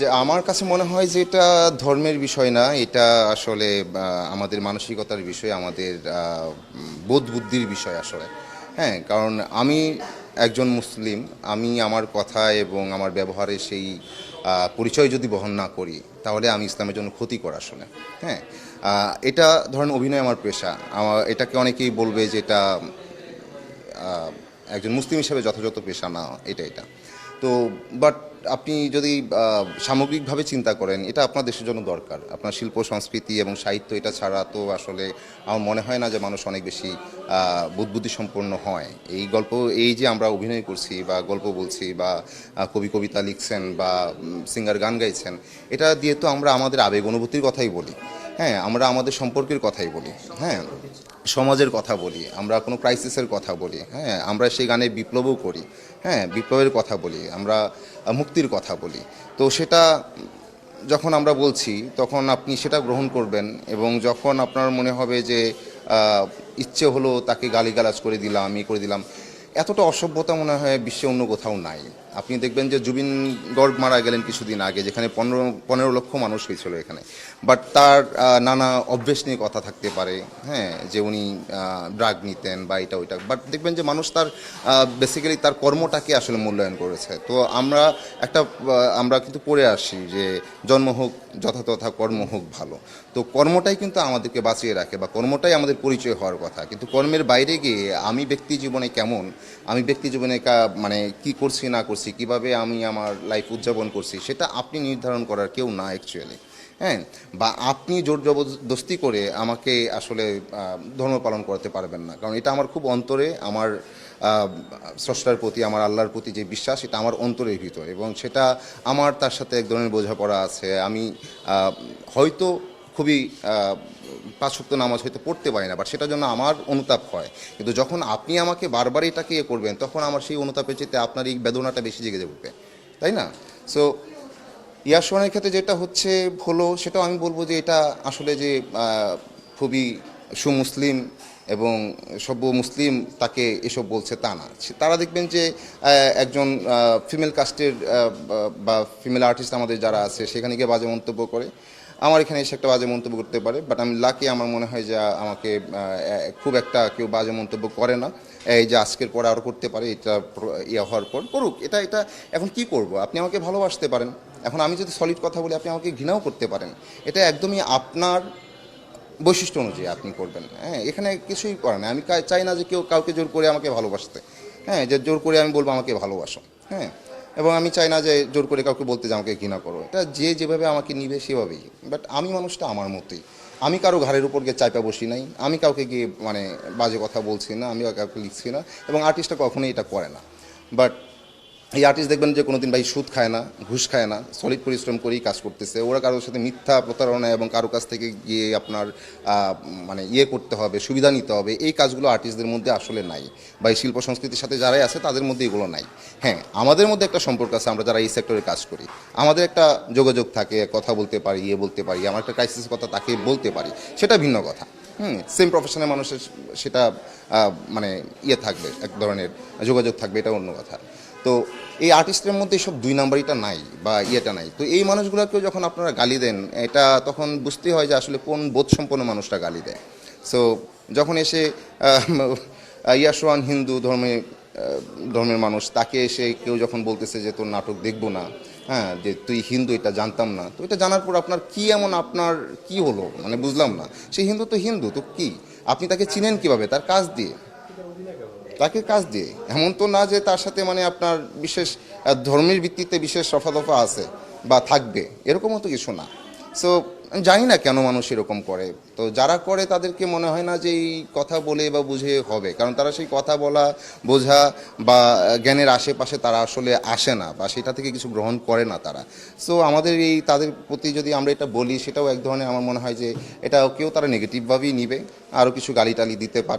যে আমার কাছে মনে হয় যে এটা ধর্মের বিষয় না, এটা আসলে আমাদের মানসিকতার বিষয়, আমাদের বোধ বুদ্ধির বিষয় আসলে। হ্যাঁ কারণ আমি একজন মুসলিম, আমি আমার কথা এবং আমার ব্যবহারে সেই পরিচয় যদি বহন না করি, তাহলে আমি ইসলামের জন্য ক্ষতিকর আসলে হ্যাঁ এটা ধরেন অভিনয় আমার পেশা। আমার, এটাকে অনেকেই বলবে যে এটা একজন মুসলিম হিসেবে যথাযথ পেশা না, এটা এটা। তো বাট আপনি যদি সামগ্রিকভাবে চিন্তা করেন, এটা আপনার দেশের জন্য দরকার। আপনার শিল্প, সংস্কৃতি এবং সাহিত্য এটা ছাড়া তো আসলে আমার মনে হয় না যে মানুষ অনেক বেশি বুদ্বুদ্ধি সম্পন্ন হয়। এই গল্প, এই যে আমরা অভিনয় করছি বা গল্প বলছি বা কবি, কবিতা লিখছেন বা সিঙ্গার গান গাইছেন, এটা দিয়ে তো আমরা আমাদের আবেগ অনুভূতির কথাই বলি। হ্যাঁ আমরা আমাদের সম্পর্কের কথাই বলি। হ্যাঁ সমাজের কথা বলি, আমরা কোনো ক্রাইসিসের কথা বলি হ্যাঁ আমরা সেই গানে বিপ্লবও করি হ্যাঁ বিপ্লবের কথা বলি, আমরা মুক্তির কথা বলি। তো সেটা যখন আমরা বলছি, তখন আপনি সেটা গ্রহণ করবেন এবং যখন আপনার মনে হবে যে ইচ্ছে হলো তাকে গালিগালাজ করে দিলাম ই করে দিলাম, এতটা অসভ্যতা মনে হয় বিশ্বে অন্য কোথাও নাই। আপনি দেখবেন যে জুবিন গর্গ মারা গেলেন কিছুদিন আগে, যেখানে পনেরো পনেরো লক্ষ মানুষ হয়েছিল এখানে। বাট তার নানা অভ্যেস নিয়ে কথা থাকতে পারে হ্যাঁ যে উনি ড্রাগ নিতেন বা এটা ওইটা। বাট দেখবেন যে মানুষ তার বেসিক্যালি তার কর্মটাকে আসলে মূল্যায়ন করেছে। তো আমরা একটা আমরা কিন্তু পড়ে আসি যে জন্ম হোক যথাতথা কর্ম হোক ভালো। তো কর্মটাই কিন্তু আমাদেরকে বাঁচিয়ে রাখে বা কর্মটাই আমাদের পরিচয় হওয়ার কথা। কিন্তু কর্মের বাইরে গিয়ে আমি ব্যক্তি জীবনে কেমন? আমি ব্যক্তি জীবনে মানে কি করছি না করছি কীভাবে আমি আমার লাইফ উদযাপন করছি, সেটা আপনি নির্ধারণ করার কেউ না অ্যাকচুয়ালি হ্যাঁ? বা আপনি জোর জবরদস্তি করে আমাকে আসলে ধর্ম পালন করতে পারবেন না। কারণ এটা আমার খুব অন্তরে, আমার স্রষ্টার প্রতি, আমার আল্লাহর প্রতি যে বিশ্বাস, এটা আমার অন্তরের ভিতর এবং সেটা আমার তার সাথে এক ধরনের বোঝাপড়া আছে। আমি হয়তো খুবই আহ, পাঁচ সপ্ত নামাজ হয়তো পড়তে পারি না বাট সেটার জন্য আমার অনুতাপ হয়। কিন্তু যখন আপনি আমাকে বারবার এটাকে ইয়ে করবেন তখন আমার সেই অনুতাপের চেয়ে আপনার এই বেদনাটা বেশি জেগে উঠবে। তাই না? সো ইয়াসওয়ানের ক্ষেত্রে যেটা হচ্ছে হলো সেটাও আমি বলব যে এটা আসলে যে খুবই সুমুসলিম এবং সভ্য মুসলিম তাকে এসব বলছে তা না। তারা দেখবেন যে একজন ফিমেল কাস্টের বা ফিমেল আর্টিস্ট আমাদের যারা আছে সেখানে গিয়ে বাজে মন্তব্য করে। আমার এখানে এসে একটা বাজে মন্তব্য করতে পারে বাট আমি লাকি আমার মনে হয় যে আমাকে খুব একটা কেউ বাজে মন্তব্য করে না। এই যে আজকের পরে আরও করতে পারে, এটা ইয়ে হওয়ার পর করুক। এটা এটা এখন কি করব? আপনি আমাকে ভালোবাসতে পারেন। এখন আমি যদি সলিড কথা বলি, আপনি আমাকে ঘৃণাও করতে পারেন। এটা একদমই আপনার বৈশিষ্ট্য অনুযায়ী আপনি করবেন। হ্যাঁ এখানে কিছুই করে না আমি চাই না যে কেউ কাউকে জোর করে আমাকে ভালোবাসতে। হ্যাঁ যে জোর করে আমি বলব আমাকে ভালোবাসো। হ্যাঁ। এবং আমি চাই না যে জোর করে কাউকে বলতে যে আমাকে ঘৃণা করো। এটা যে যেভাবে আমাকে নিবে সেভাবেই। বাট আমি মানুষটা আমার মতোই। আমি কারও ঘাড়ের উপর গিয়ে চাইপা বসি নাই। আমি কাউকে গিয়ে মানে বাজে কথা বলছি না, আমি কাউকে লিখছি না এবং আর্টিস্টটা কখনোই এটা করে না। বাট এই আর্টিস্ট দেখবেন যে কোনোদিন ভাই সুদ খায় না, ঘুষ খায় না সলিড পরিশ্রম করেই কাজ করতেছে। ওরা কারোর সাথে মিথ্যা প্রতারণা এবং কারও কাছ থেকে গিয়ে আপনার মানে ইয়ে করতে হবে, সুবিধা নিতে হবে, এই কাজগুলো আর্টিস্টদের মধ্যে আসলে নাই। বা এই শিল্প সংস্কৃতির সাথে যারাই আছে, তাদের মধ্যে এগুলো নাই। হ্যাঁ আমাদের মধ্যে একটা সম্পর্ক আছে, আমরা যারা এই সেক্টরে কাজ করি। আমাদের একটা যোগাযোগ থাকে, কথা বলতে পারি ইয়ে বলতে পারি, আমার একটা ক্রাইসিস কথা তাকে বলতে পারি, সেটা ভিন্ন কথা। হুম সেম প্রফেশনের মানুষের, সেটা মানে ইয়ে থাকবে, এক ধরনের যোগাযোগ থাকবে, এটা অন্য কথা। তো এই আর্টিস্টের মধ্যে সব দুই নাম্বারিটা নাই বা ইয়েটা নাই। তো এই মানুষগুলোকেও যখন আপনারা গালি দেন, এটা তখন বুঝতে হয় যে আসলে কোন বোধসম্পন্ন মানুষটা গালি দেয়। সো যখন এসে ইয়াসওয়ান হিন্দু ধর্মে ধর্মের মানুষ, তাকে এসে কেউ যখন বলতেছে যে তোর নাটক দেখব না হ্যাঁ যে তুই হিন্দু, এটা জানতাম না। তো এটা জানার পর আপনার কি এমন আপনার কি হলো? মানে বুঝলাম না। সেই হিন্দু তো হিন্দু, তো কি? আপনি তাকে চিনেন কীভাবে? তার কাজ দিয়ে। তাকে কাজ দিয়ে। এমন তো না যে তার সাথে মানে আপনার বিশেষ ধর্মের ভিত্তিতে বিশেষ রফা দফা আছে বা থাকবে, এরকমও তো কিছু না। সো জানি না কেন মানুষ এরকম করে। তো যারা করে তাদেরকে মনে হয় না যে এই কথা বলে বা বুঝে হবে। কারণ তারা সেই কথা বলা, বোঝা বা জ্ঞানের আশেপাশে তারা আসলে আসে না বা সেটা থেকে কিছু গ্রহণ করে না তারা। সো আমাদের এই তাদের প্রতি যদি আমরা এটা বলি, সেটাও এক ধরনের আমার মনে হয় যে এটা কেউ তারা নেগেটিভভাবেই নিবে। আরও কিছু গালি টালি দিতে পারে।